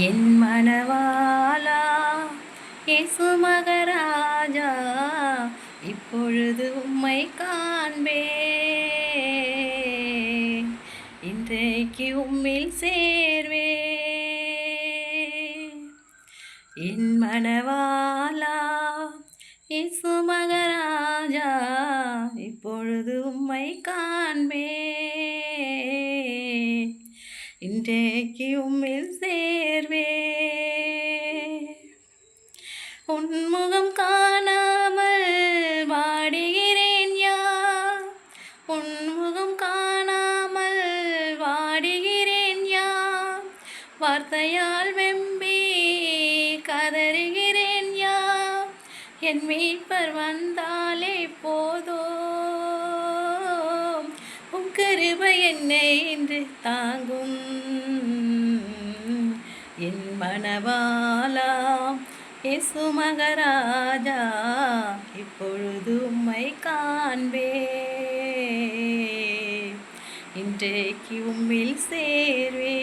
என் மனவாலா இயேசு மகராஜா இப்பொழுது உம்மை காண்பே இன்றைக்கு உம்மில் சேர்வே என் மனவாலா இயேசு மகராஜா இப்பொழுது உம்மை காண்பே இன்றைக்கு உம்மில் சேர்வே. உன்முகம் காணாமல் வாடுகிறேன் யா. உன்முகம் காணாமல் வாடுகிறேன் யா. வார்த்தையால் வெம்பி கதறுகிறேன் யா. என் மீட்பர் வந்தாலே போதோ உன் கிருபை என்னை என் இயேசு மகராஜா இப்பொழுது உம்மை காண்பே இன்றைக்கு உம்மில் சேர்வே